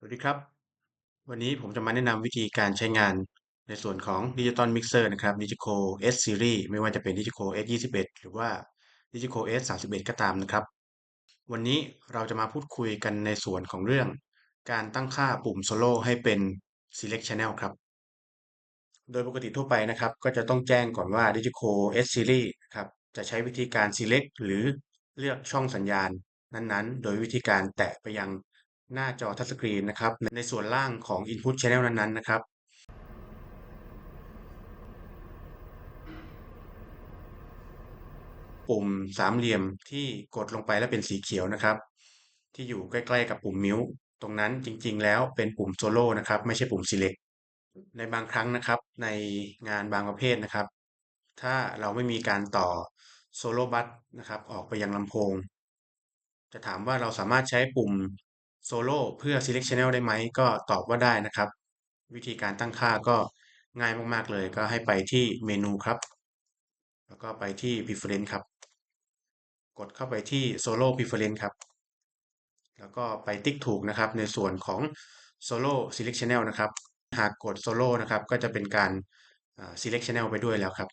สวัสดีครับ วันนี้ผมจะมาแนะนำวิธีการใช้งานในส่วนของ Digital Mixer นะครับ Digico S Series ไม่ว่าจะเป็น Digico S21 หรือว่า Digico S31 ก็ตามนะครับ วันนี้เราจะมาพูดคุยกันในส่วนของเรื่อง การตั้งค่าปุ่มโซโล่ให้เป็น Select Channel ครับ โดยปกติทั่วไปนะครับ ก็จะต้องแจ้งก่อนว่า Digico S Series ครับจะใช้วิธีการ Select หรือเลือกช่องสัญญาณนั้นๆ โดยวิธีการแตะไปยัง หน้าจอทัชสกรีนนะครับ ในส่วนล่างของ Input Channel นั้นๆ นะครับปุ่มสามเหลี่ยมที่กดลงไปแล้วเป็นสีเขียวนะครับ ที่อยู่ใกล้ๆกับปุ่มมิวตรงนั้นจริงๆ แล้วเป็นปุ่มโซโล่นะครับ ไม่ใช่ปุ่ม select ในบางครั้งนะครับ ในงานบางประเภทนะครับ ถ้าเราไม่มีการต่อโซโล่บัสนะครับ ออกไปยังลำโพง จะถามว่าเราสามารถใช้ปุ่ม โซโล่เพื่อ select channel ได้ไหมก็ตอบว่าได้นะครับ วิธีการตั้งค่าก็ง่ายมากๆเลย ก็ให้ไปที่เมนูครับ แล้วก็ไปที่ preference ครับ กดเข้าไปที่ solo preference ครับ แล้วก็ไปติ๊กถูกนะครับ ในส่วนของ solo select channel นะครับ หากกด solo นะครับ ก็จะเป็นการ select channel ไปด้วยแล้วครับ